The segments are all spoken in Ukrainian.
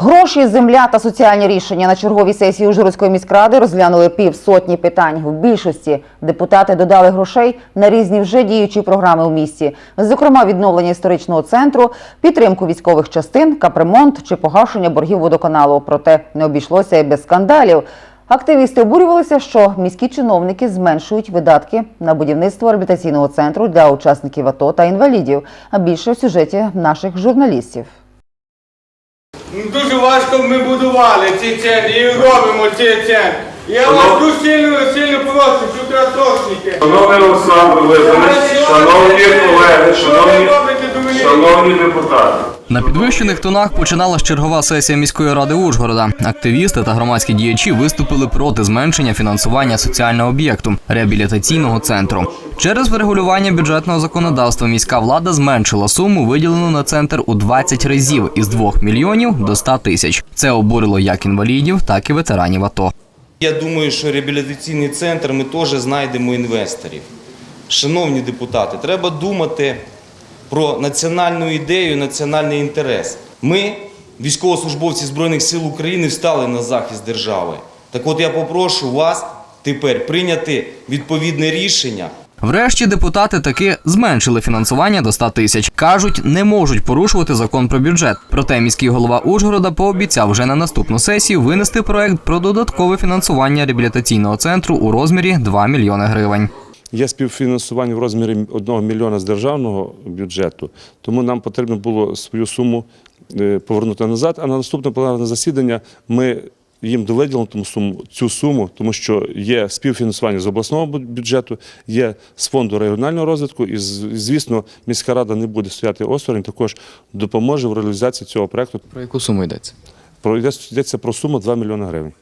Гроші, земля та соціальні рішення на черговій сесії Ужгородської міськради розглянули півсотні питань. В більшості депутати додали грошей на різні вже діючі програми у місті, зокрема відновлення історичного центру, підтримку військових частин, капремонт чи погашення боргів водоканалу. Проте не обійшлося і без скандалів. Активісти обурювалися, що міські чиновники зменшують видатки на будівництво реабілітаційного центру для учасників АТО та інвалідів. А більше в сюжеті наших журналістів. Ну, Дуже важко ми будували ці центри і робимо ці центри. Я вас дуже сильно, сильно прошу, що тратошники. Шановний Олександр Володимирович, шановні колеги, шановні, шановні депутати. На підвищених тонах починалась чергова сесія міської ради Ужгорода. Активісти та громадські діячі виступили проти зменшення фінансування соціального об'єкту реабілітаційного центру. Через врегулювання бюджетного законодавства міська влада зменшила суму, виділену на центр у 20 разів із 2 мільйонів до 100 тисяч. Це обурило як інвалідів, так і ветеранів АТО. Я думаю, що реабілітаційний центр ми теж знайдемо інвесторів. Шановні депутати, треба думати про національну ідею, національний інтерес. Ми, військовослужбовці Збройних сил України, встали на захист держави. Так от я попрошу вас тепер прийняти відповідне рішення. Врешті депутати таки зменшили фінансування до 100 тисяч. Кажуть, не можуть порушувати закон про бюджет. Проте міський голова Ужгорода пообіцяв вже на наступну сесію винести проект про додаткове фінансування реабілітаційного центру у розмірі 2 мільйони гривень. Є співфінансування в розмірі 1 мільйона з державного бюджету, тому нам потрібно було свою суму е, повернути назад. А на наступне пленарне засідання ми їм довиділимо тому суму, цю суму, тому що є співфінансування з обласного бю- бюджету, є з фонду регіонального розвитку, і звісно, міська рада не буде стояти осторонь, також допоможе в реалізації цього проекту. Про яку суму йдеться? Про йдеться про суму 2 мільйони гривень.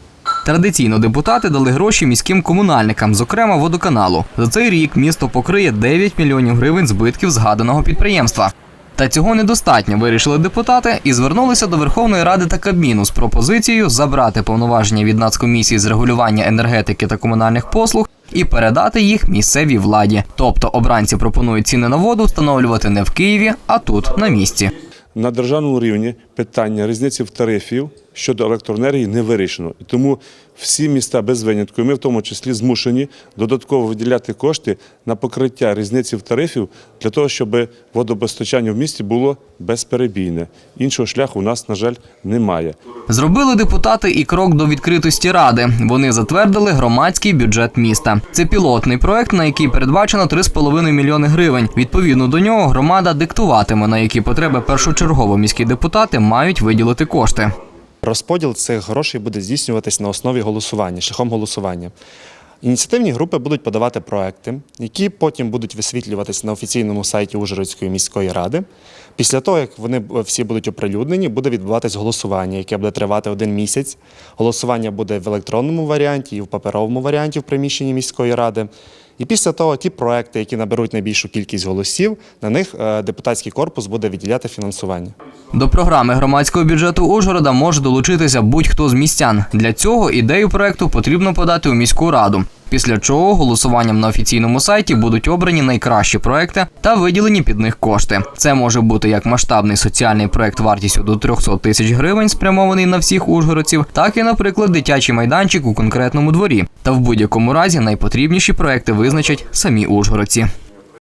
Традиційно депутати дали гроші міським комунальникам, зокрема водоканалу. За цей рік місто покриє 9 мільйонів гривень збитків згаданого підприємства. Та цього недостатньо, вирішили депутати і звернулися до Верховної Ради та Кабміну з пропозицією забрати повноваження від Нацкомісії з регулювання енергетики та комунальних послуг і передати їх місцевій владі. Тобто обранці пропонують ціни на воду встановлювати не в Києві, а тут на місці. На державному рівні питання різниці в тарифів щодо електроенергії не вирішено. І тому всі міста без винятку, ми в тому числі змушені додатково виділяти кошти на покриття різниці тарифів для того, щоб водопостачання в місті було безперебійне. Іншого шляху у нас, на жаль, немає. Зробили депутати і крок до відкритості ради. Вони затвердили громадський бюджет міста. Це пілотний проект, на який передбачено 3,5 мільйони гривень. Відповідно до нього громада диктуватиме, на які потреби першочергово міські депутати мають виділити кошти. Розподіл цих грошей буде здійснюватись на основі голосування, шляхом голосування. Ініціативні групи будуть подавати проекти, які потім будуть висвітлюватись на офіційному сайті Ужгородської міської ради. Після того, як вони всі будуть оприлюднені, буде відбуватись голосування, яке буде тривати один місяць. Голосування буде в електронному варіанті і в паперовому варіанті в приміщенні міської ради. І після того ті проекти, які наберуть найбільшу кількість голосів, на них е, депутатський корпус буде виділяти фінансування. До програми громадського бюджету Ужгорода може долучитися будь-хто з містян. Для цього ідею проекту потрібно подати у міську раду. Після чого голосуванням на офіційному сайті будуть обрані найкращі проекти та виділені під них кошти. Це може бути як масштабний соціальний проект вартістю до 300 тисяч гривень, спрямований на всіх ужгородців, так і, наприклад, дитячий майданчик у конкретному дворі. Та в будь-якому разі найпотрібніші проекти визначать самі ужгородці.